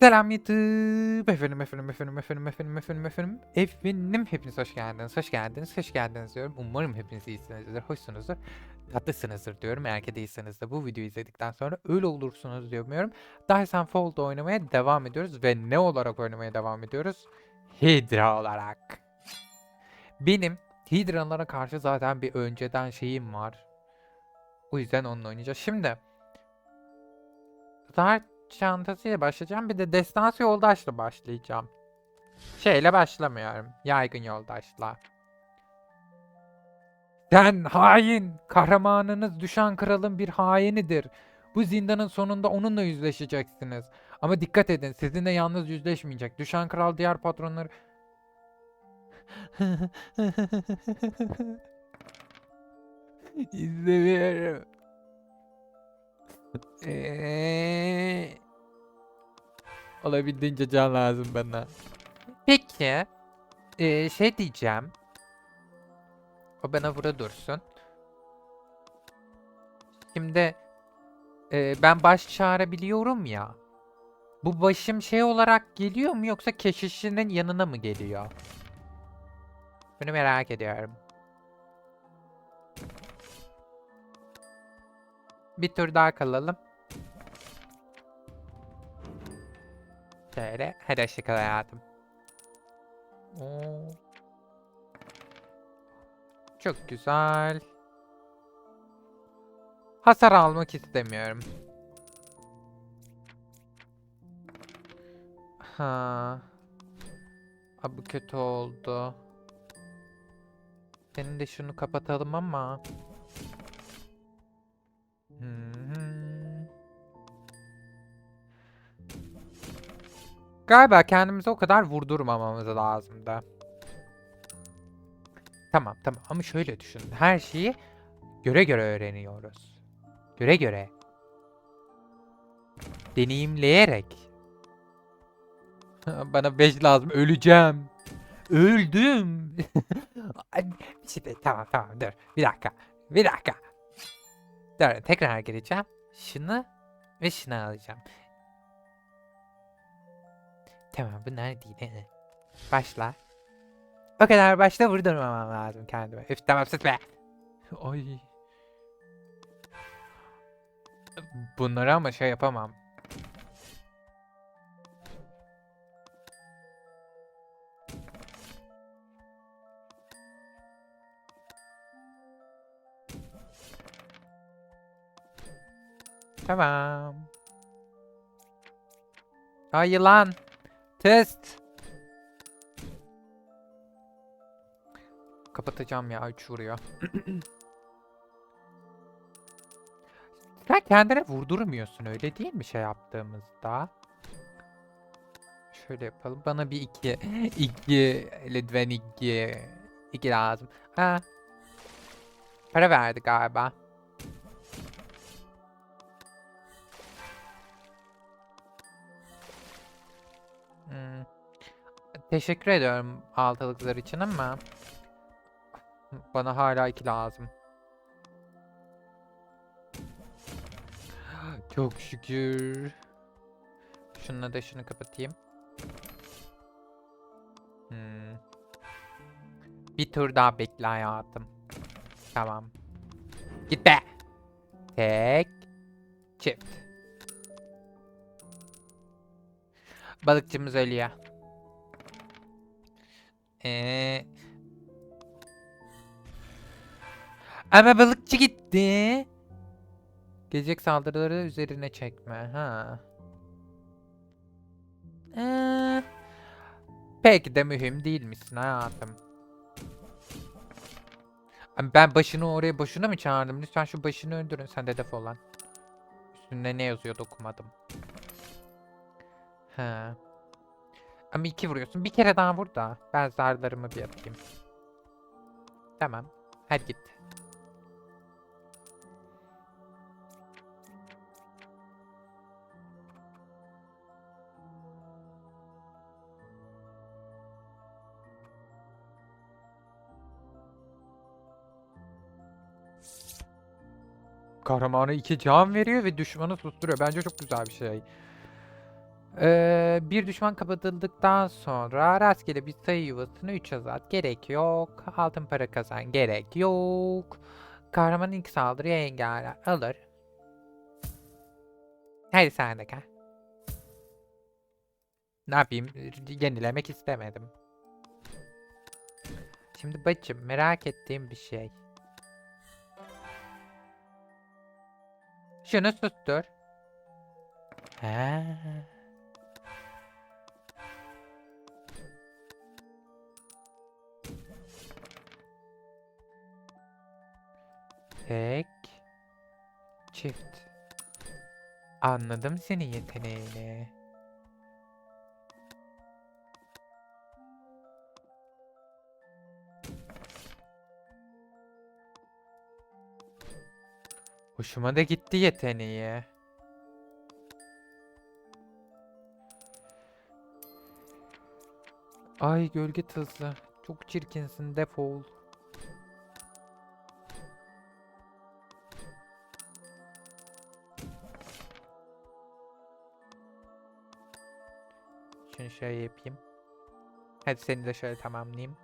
Selam YouTube. Efendim, efendim, efendim, efendim, efendim, efendim, efendim. Efendim, hepiniz hoş geldiniz, hoş geldiniz, hoş geldiniz diyorum. Umarım hepiniz iyisinizdir, hoşsunuzdur, tatlısınızdır diyorum. Eğer değilseniz de bu videoyu izledikten sonra öyle olursunuz diyorum. Dyson Fold oynamaya devam ediyoruz ve ne olarak oynamaya devam ediyoruz? Hydra olarak. Benim Hydra'lara karşı zaten bir önceden şeyim var. O yüzden onunla oynayacağız. Şimdi Zar çantasıyla başlayacağım. Bir de destansı yoldaşla başlayacağım. Şeyle başlamıyorum. Yaygın yoldaşla. Sen hain! Kahramanınız düşen kralın bir hainidir. Bu zindanın sonunda onunla yüzleşeceksiniz. Ama dikkat edin sizinle yalnız yüzleşmeyecek. Düşen kral diğer patronları... İzlemiyorum. Eee... Olabildiğince can lazım bana. Peki. Ee, şey diyeceğim. O bana burada dursun. Şimdi e, ben baş çağırabiliyorum ya. Bu başım şey olarak geliyor mu yoksa keşişinin yanına mı geliyor? Bunu merak ediyorum. Bir tur daha kalalım. Şöyle. Hadi hoşça kal hayatım. Çok güzel. Hasar almak istemiyorum. Ha. Aa, kötü oldu. Senin de şunu kapatalım ama. Galiba kendimize o kadar vurdurmamamız lazımdı. Tamam tamam ama şöyle düşün. Her şeyi göre göre öğreniyoruz. Göre göre. Deneyimleyerek. Bana 5 lazım. Öleceğim. Öldüm. Ay, Şimdi tamam tamam dur. Bir dakika. Bir dakika. Dur tekrar gireceğim. Şunu ve şunu alacağım. Tamam bunlar değil. Başla. O kadar başta vurdurmamam lazım kendime. Üf tamam sus be. Ay. Bunları ama şey yapamam. Tamam. Ay yılan. Test. Kapatacağım ya 3 vuruyor. Sen kendine vurdurmuyorsun öyle değil mi şey yaptığımızda? Şöyle yapalım. Bana bir iki. iki. Lütfen iki. İki lazım. Ha. Para verdi galiba. Teşekkür ediyorum altılıklar için ama bana hala iki lazım. Çok şükür. Şununla da şunu kapatayım. Hmm. Bir tur daha bekle hayatım. Tamam. Git be. Tek. Çift. Balıkçımız ölüyor. Ee... Ama balıkçı gitti. Gelecek saldırıları üzerine çekme. Ha. Ee, peki de mühim değil misin hayatım? Ben başını oraya boşuna mı çağırdım? Lütfen şu başını öldürün. Sen de defolan. Üstünde ne yazıyordu okumadım. Ha. Ama iki vuruyorsun. Bir kere daha vur da. Ben zarlarımı bir yapayım. Tamam. Hadi git. Kahramana iki can veriyor ve düşmanı susturuyor. Bence çok güzel bir şey. Ee, bir düşman kapatıldıktan sonra rastgele bir sayı yuvasını 3 azalt. Gerek yok. Altın para kazan. Gerek yok. Kahraman ilk saldırıya engel alır. Hadi sen de gel. Ne yapayım? Yenilemek istemedim. Şimdi bacım merak ettiğim bir şey. Şunu sustur. He. Tek. Çift. Anladım senin yeteneğini. Hoşuma da gitti yeteneği. Ay gölge tızı. Çok çirkinsin defol. Şunu şöyle yapayım. Hadi seni de şöyle tamamlayayım.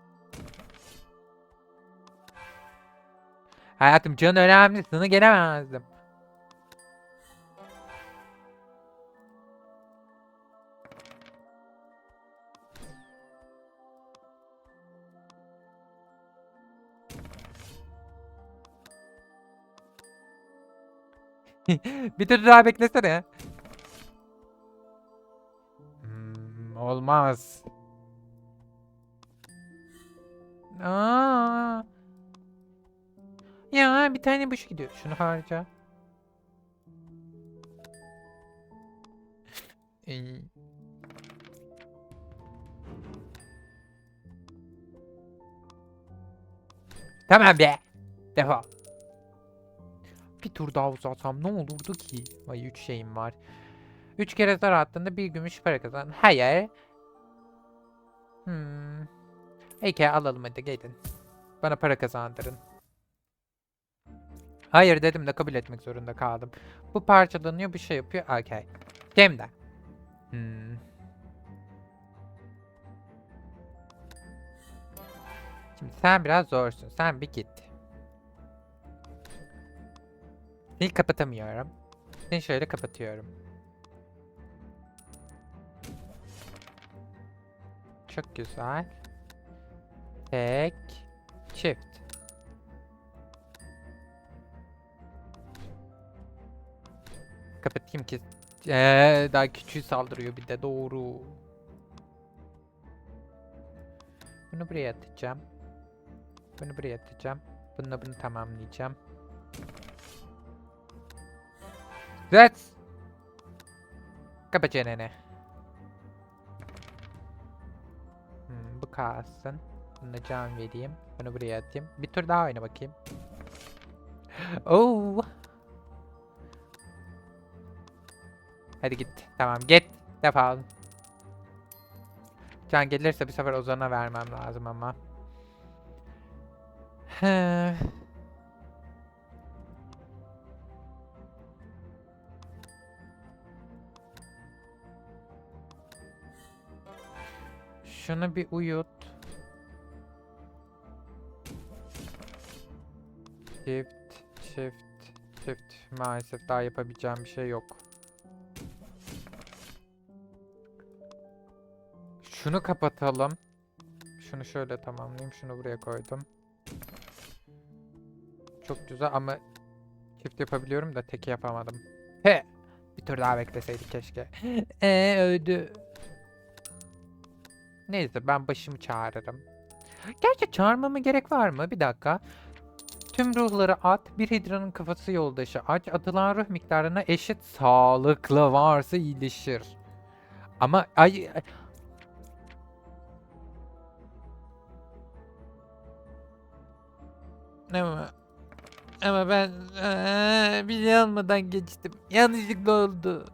Hayatım can önemli. Sana gelemezdim. bir tur daha beklesene. Olmaz. Aa. Ya bir tane boş gidiyor. Şunu harca. Ey. Tamam be. Defol. Bir tur daha uzatsam ne olurdu ki? Ay 3 şeyim var. 3 kere zar attığında bir gümüş para kazan. Hayır. Hmm. Peki alalım hadi gelin. Bana para kazandırın. Hayır dedim de kabul etmek zorunda kaldım. Bu parçalanıyor bir şey yapıyor. Okey. Şimdi. Hmm. Şimdi sen biraz zorsun. Sen bir git. Seni kapatamıyorum. Seni şöyle kapatıyorum. Çok güzel. Tek. Çift. Kapatayım ki. Ee, daha küçüğü saldırıyor bir de doğru. Bunu buraya atacağım. Bunu buraya atacağım. Bununla bunu tamamlayacağım. Evet. Kapa çeneni. Kalsın. Buna can vereyim. Bunu buraya atayım. Bir tur daha oyna bakayım. Oo. Hadi git. Tamam git. Defol. Can gelirse bir sefer Ozan'a vermem lazım ama. Şunu bir uyut. Çift, çift, çift. Maalesef daha yapabileceğim bir şey yok. Şunu kapatalım. Şunu şöyle tamamlayayım. Şunu buraya koydum. Çok güzel ama çift yapabiliyorum da tek yapamadım. He! Bir tur daha bekleseydik keşke. Eee öldü. Neyse ben başımı çağırırım. Gerçi çağırmama gerek var mı? Bir dakika. Tüm ruhları at, bir hidranın kafası yoldaşı aç, atılan ruh miktarına eşit sağlıklı varsa iyileşir. Ama ay... ay- Ama ama ben eee, bir yanmadan geçtim. Yanlışlıkla oldu.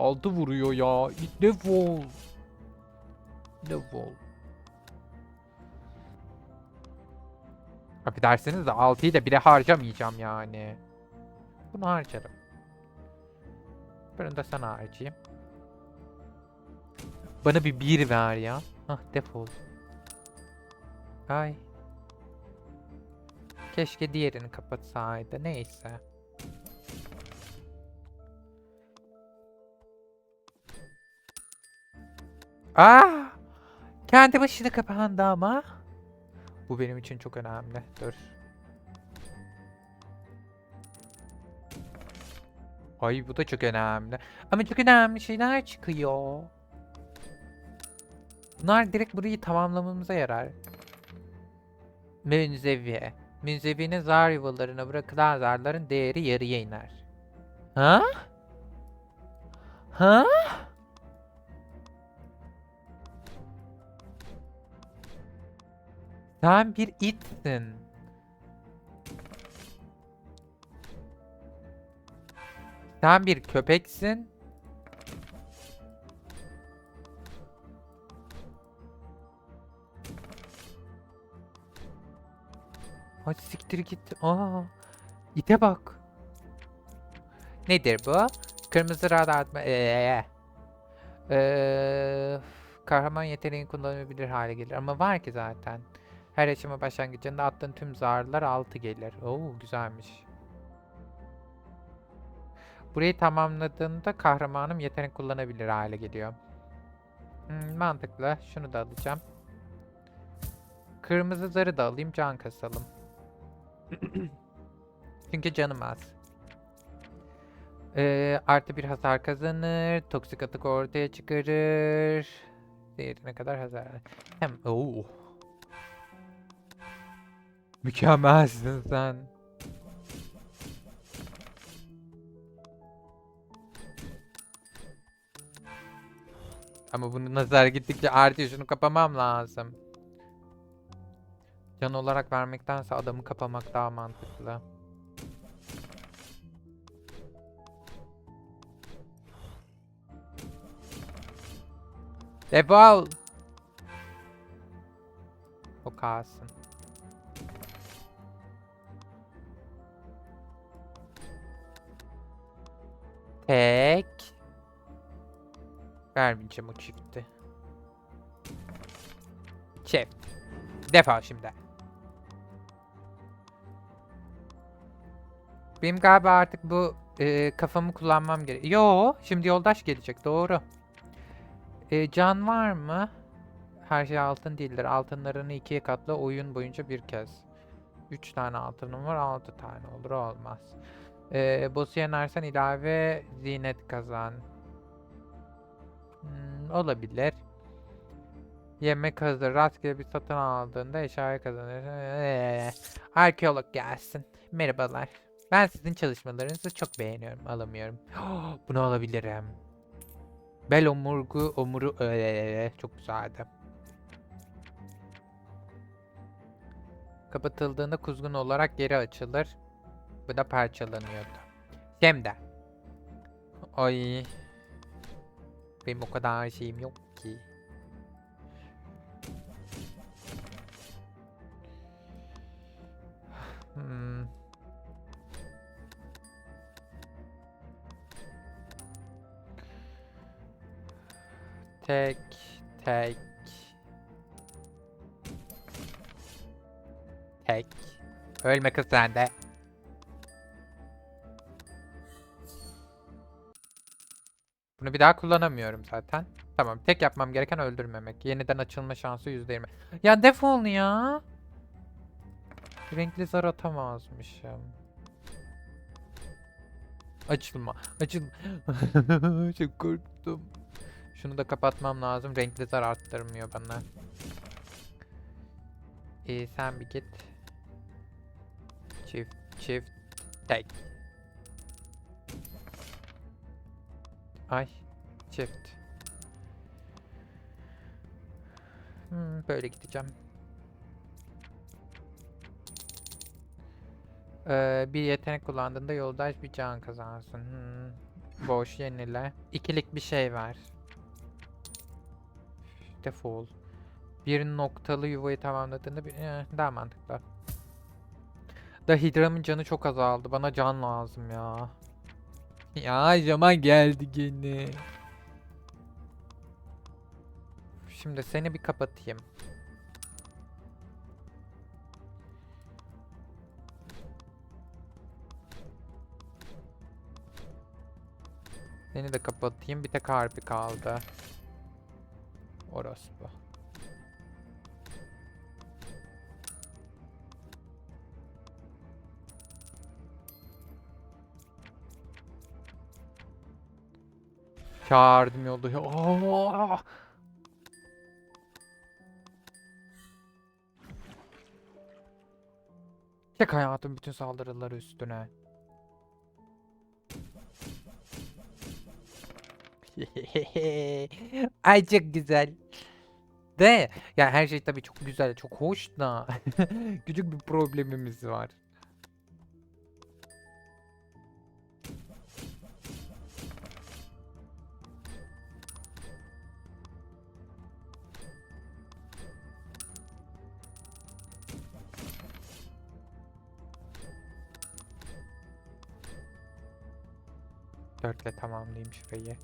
Altı vuruyor ya. Defol. Defol. Affedersiniz de 6'yı da bire harcamayacağım yani. Bunu harcarım. Bunu da sana harcayayım. Bana bir bir ver ya. Hah defol. Ay. Keşke diğerini kapatsaydı. Neyse. Aa! Kendi başına kapandı ama. Bu benim için çok önemli. Dur. Ay bu da çok önemli. Ama çok önemli şeyler çıkıyor. Bunlar direkt burayı tamamlamamıza yarar. Münzevi. Münzevinin zar yuvalarına bırakılan zarların değeri yarıya iner. Ha? Ha? Sen bir itsin. Sen bir köpeksin. Hadi siktir git. Aa, ite bak. Nedir bu? Kırmızı radar atma. Ee, ee, kahraman yeteneğin kullanılabilir hale gelir. Ama var ki zaten. Her aşama başlangıcında attığın tüm zarlar 6 gelir. Oo güzelmiş. Burayı tamamladığında kahramanım yetenek kullanabilir hale geliyor. Hmm, mantıklı. Şunu da alacağım. Kırmızı zarı da alayım. Can kasalım. Çünkü canım az. Ee, artı bir hasar kazanır. Toksik atık ortaya çıkarır. Diğerine kadar hasar. Hem Oo. Mükemmelsin sen. Ama bunu nazar gittikçe artıyor. Şunu kapamam lazım. Can olarak vermektense adamı kapamak daha mantıklı. Defol! O kalsın. Tek. Vermeyeceğim o çifti. Çift. Defol şimdi. Benim galiba artık bu e, kafamı kullanmam gerek. Yo, şimdi yoldaş gelecek. Doğru. E, can var mı? Her şey altın değildir. Altınlarını ikiye katla oyun boyunca bir kez. Üç tane altınım var. Altı tane olur. Olmaz. E, boss'u yenersen ilave zinet kazan. Hmm, olabilir. Yemek hazır. Rastgele bir satın aldığında eşyayı kazanırsın. Ee, arkeolog gelsin. Merhabalar. Ben sizin çalışmalarınızı çok beğeniyorum. Alamıyorum. Bunu alabilirim. Bel omurgu omuru ee, çok güzeldi. Kapatıldığında kuzgun olarak geri açılır. Bu da parçalanıyordu. Şimdi. Ay. Benim o kadar şeyim yok ki. Hmm. Tek, tek. Tek. Ölme kız sen de. Bunu bir daha kullanamıyorum zaten. Tamam, tek yapmam gereken öldürmemek. Yeniden açılma şansı %20. Ya defol ya. Renkli zar atamazmışım. Açılma. Açılma. Çok korktum. Şunu da kapatmam lazım. Renkli zar arttırmıyor bana. İyi sen bir git. Çift çift tek. Ay çift. Hmm, böyle gideceğim. Ee, bir yetenek kullandığında yoldaş bir can kazansın. Hmm. Boş yenile. İkilik bir şey var. Defol. Bir noktalı yuvayı tamamladığında bir eh, daha mantıklı. Da Hidra'mın canı çok azaldı. Bana can lazım ya. Ya zaman geldi gene. Şimdi seni bir kapatayım. Seni de kapatayım. Bir tek harfi kaldı. Orospu. Çağırdım yolda. Aa! Tek hayatım bütün saldırıları üstüne. Ay çok güzel. De ya her şey tabii çok güzel, çok hoş da küçük bir problemimiz var. Dörtle tamamlayayım şurayı.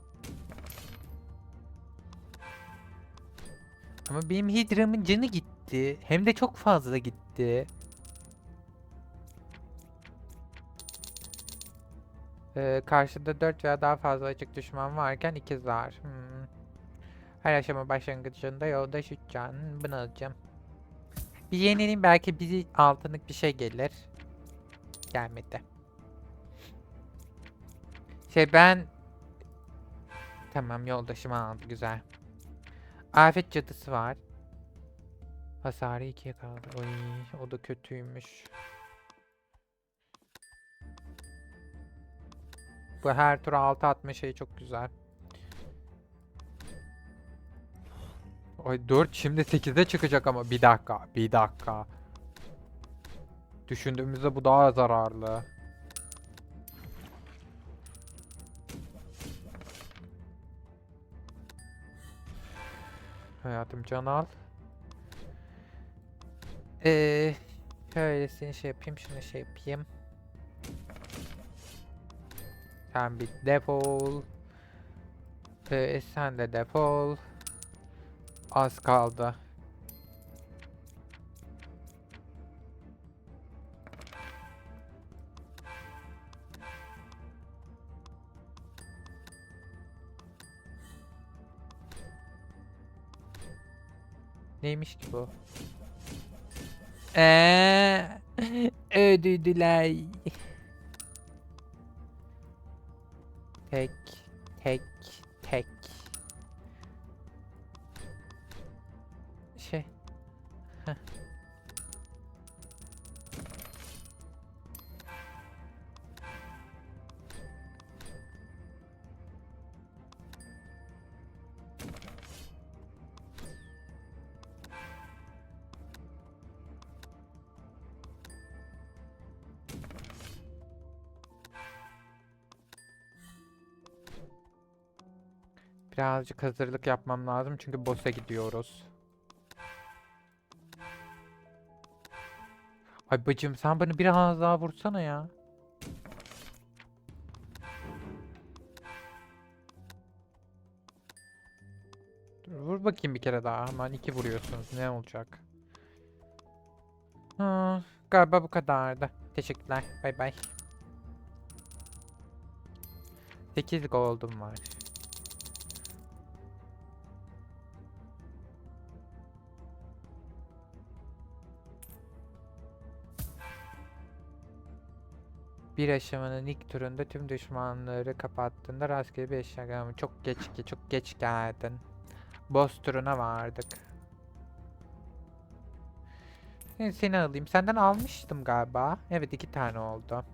Ama benim Hidra'mın canı gitti. Hem de çok fazla gitti. Ee, karşıda 4 veya daha fazla açık düşman varken 2 zar. Hmm. Her aşama başlangıcında yolda şu can. Bunu alacağım. Bir yenileyim belki bizi altınlık bir şey gelir. Gelmedi. Şey ben... Tamam yoldaşım aldı güzel. Afet cadısı var. Hasarı ikiye kaldı. Oy, o da kötüymüş. Bu her tur 6 atma şeyi çok güzel. Ay 4 şimdi 8'de çıkacak ama bir dakika, bir dakika. Düşündüğümüzde bu daha zararlı. Hayatım can al. Ee, şöylesini şey yapayım, şunu şey yapayım. Sen bir defol. Ee, sen de defol. Az kaldı. Neymiş ki bu? Eee ödüdüler. Tek tek tek. Şey. Heh. Birazcık hazırlık yapmam lazım çünkü boss'a gidiyoruz. Ay bacım sen bana biraz daha vursana ya. Dur, vur bakayım bir kere daha. Hemen iki vuruyorsunuz. Ne olacak? Ha, galiba bu kadardı. Teşekkürler. Bay bay. 8 gold'um var. Bir aşamanın ilk turunda tüm düşmanları kapattığında rastgele bir eşya. Çok geç ki çok geç geldin. Boss turuna vardık. Ben seni alayım. Senden almıştım galiba. Evet iki tane oldu.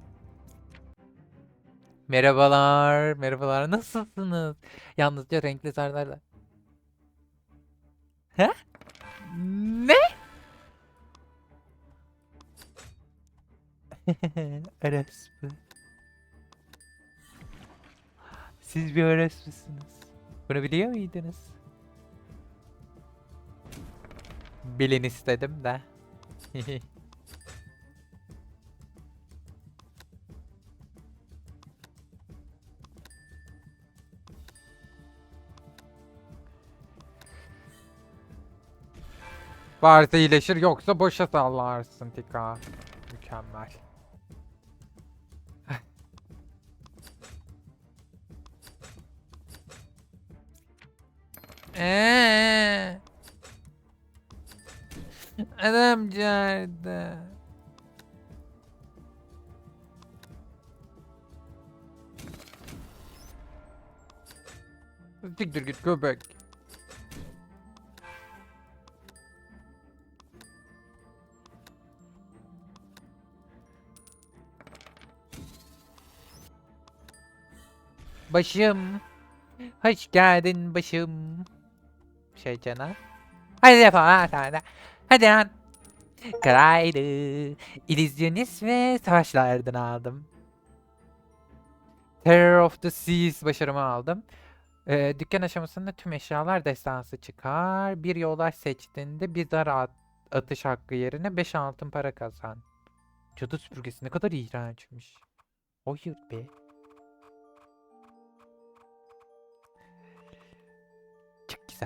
Merhabalar. Merhabalar. Nasılsınız? Yalnız diyor renkli zarlarla. He? Ne? Orospu. Siz bir orospusunuz. Bunu biliyor muydunuz? Bilin istedim de. Varsa iyileşir yoksa boşa sallarsın Tika. Mükemmel. Eee. Adam çağırdı. Siktir git köpek. Başım. Hoş geldin başım. Şey cana. Hadi yapalım ha de. Hadi lan. Karaydı. İllüzyonist ve savaşlardan aldım. Terror of the Seas başarımı aldım. Ee, dükkan aşamasında tüm eşyalar destansı çıkar. Bir yoldaş seçtiğinde bir dar at- atış hakkı yerine 5 altın para kazan. Cadı süpürgesi ne kadar iğrençmiş. Hayır be.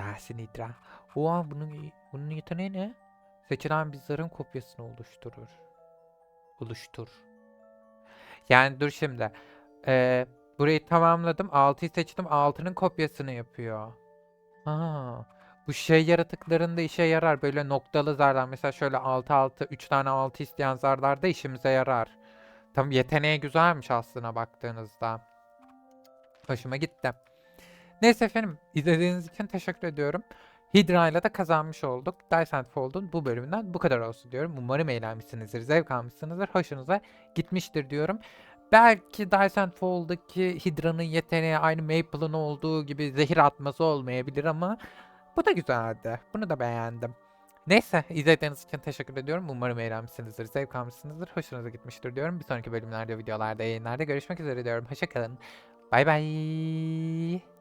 Hidra. Oha bunun, bunun yeteneği ne? Seçilen bir zarın kopyasını oluşturur. Oluştur. Yani dur şimdi. Ee, burayı tamamladım. 6'yı seçtim. 6'nın kopyasını yapıyor. Ha, bu şey yaratıklarında işe yarar. Böyle noktalı zarlar. Mesela şöyle 6 6 3 tane 6 isteyen zarlarda işimize yarar. Tam yeteneği güzelmiş aslına baktığınızda. Hoşuma gitti. Neyse efendim izlediğiniz için teşekkür ediyorum. Hydra ile de kazanmış olduk. Dice and Fold'un bu bölümünden bu kadar olsun diyorum. Umarım eğlenmişsinizdir, zevk almışsınızdır, hoşunuza gitmiştir diyorum. Belki Dice and Fold'daki Hydra'nın yeteneği aynı Maple'ın olduğu gibi zehir atması olmayabilir ama bu da güzeldi. Bunu da beğendim. Neyse izlediğiniz için teşekkür ediyorum. Umarım eğlenmişsinizdir, zevk almışsınızdır, hoşunuza gitmiştir diyorum. Bir sonraki bölümlerde, videolarda, yayınlarda görüşmek üzere diyorum. Hoşçakalın. Bay bay.